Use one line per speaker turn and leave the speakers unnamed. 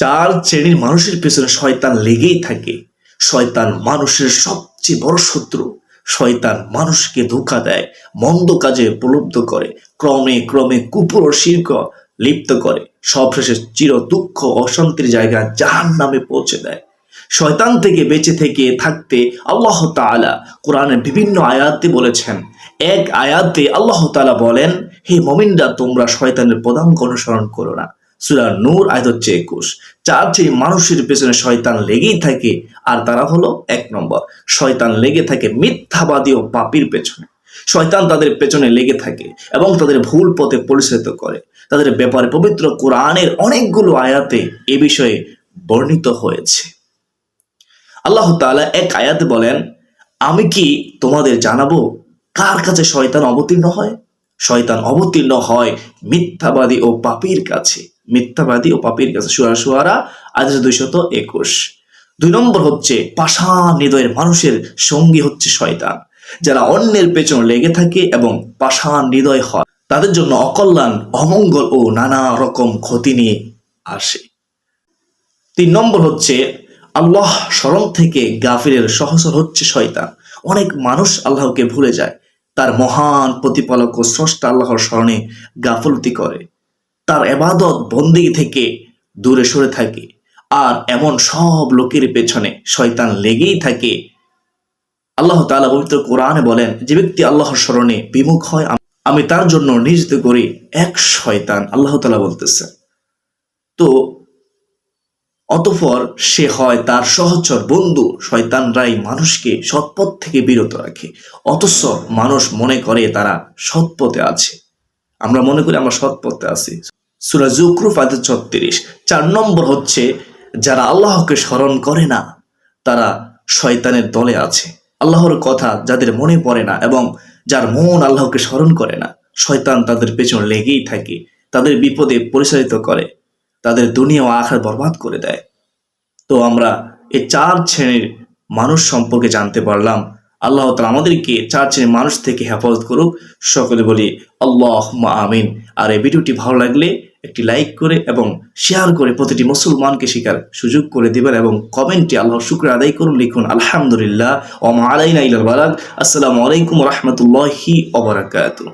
চার শ্রেণির মানুষের পেছনে শয়তান লেগেই থাকে। শয়তান মানুষের সবচেয়ে বড় শত্রু। শয়তান মানুষকে ধোকা দেয়, মন্দ কাজে প্রলুব্ধ করে, ক্রমে ক্রমে কুপুর শির্ক লিপ্ত করে। সবশেষে চির দুঃখ অশান্তির জায়গা জাহান নামে পৌঁছে দেয়। শয়তান থেকে বেঁচে থেকে থাকতে আল্লাহ তাআলা কোরআনের বিভিন্ন আয়াতে বলেছেন। এক আয়াতে আল্লাহ তাআলা বলেন, হে মমিনরা, তোমরা শয়তানের পদাঙ্ক অনুসরণ করো না। সুরা নূর, আয়াত হচ্ছে একুশ। চার, যে মানুষের পেছনে শয়তান লেগেই থাকে, আর তারা হলো এক নম্বর। শয়তান লেগে থাকে মিথ্যাবাদী ও পাপির পেছনে। শয়তান তাদের পেছনে লেগে থাকে এবং তাদের ভুল পথে পরিচালিত করে। তাদের ব্যাপারে পবিত্র কোরআনের অনেকগুলো আয়াতে এ বিষয়ে বর্ণিত হয়েছে। আল্লাহ তালা এক আয়াতে বলেন, আমি কি তোমাদের জানাব কার কাছে শয়তান অবতীর্ণ হয়? শয়তান অবতীর্ণ হয় মিথ্যাবাদী ও পাপীর কাছে। মিথ্যাবাদী ও পাপীর কাছে সুরা সুয়ারা আজ দুইশত একুশ। দুই নম্বর হচ্ছে, পাষাণ হৃদয়ের মানুষের সঙ্গী হচ্ছে শয়তান। যারা অন্যের পেছনে লেগে থাকে এবং পাষাণ হৃদয় হয়, তাদের জন্য অকল্যাণ, অমঙ্গল ও নানা রকম ক্ষতি নিয়ে আসে। তিন নম্বর হচ্ছে, আল্লাহ স্মরণ থেকে গাফিরের সহসর হচ্ছে শয়তান। অনেক মানুষ আল্লাহকে ভুলে যায়। তার মহান প্রতিপালক ও স্রষ্টা আল্লাহর স্মরণে গাফলতি করে। তার এবাদত বন্দি থেকে দূরে সরে থাকে। আর এমন সব লোকের পেছনে শয়তান লেগেই থাকে। আল্লাহ তাআলা পবিত্র কোরআনে বলেন, যে ব্যক্তি আল্লাহর স্মরণে বিমুখ হয়, আমি তার জন্য নিয়োজিত করি এক শয়তান আল্লাহ তাআলা বলতেছে। তো অতঃপর সে হয় তার সহচর বন্ধু, শয়তানরাই মানুষকে সৎপথ থেকে বিরত রাখে। অথচ মানুষ মনে করে তারা সৎপথে আছে। আমরা মনে করি আমরা সৎপথে আছি। সুরা জুকরুফ আয়াত ছত্রিশ। চার নম্বর হচ্ছে, যারা আল্লাহকে স্মরণ করে না, তারা শয়তানের দলে আছে। আল্লাহর কথা যাদের মনে পড়ে না এবং যার মন আল্লাহকে স্মরণ করে না, শয়তান তাদের পেছন লেগেই থাকে, তাদের বিপদে পরিচালিত করে, তাদের দুনিয়া ও আখার বরবাদ করে দেয়। তো আমরা এই চার শ্রেণির মানুষ সম্পর্কে জানতে পারলাম, আল্লাহ তালা আমাদেরকে চার শ্রেণির মানুষ থেকে হেফাজত করুক। সকলে বলি আল্লাহ আমিন। আর এই ভিডিওটি ভালো লাগলে একটি লাইক করে এবং শেয়ার করে প্রতিটি মুসলমানকে শিকার সুযোগ করে দিবেন এবং কমেন্টে আল্লাহর শুক্র আদায় করুন, লিখুন, আলহামদুলিল্লাহ ওমা আলাইনা ইলাল আসসালামু আলাইকুম রহমতুল্লাহি ওবরাকাতুহ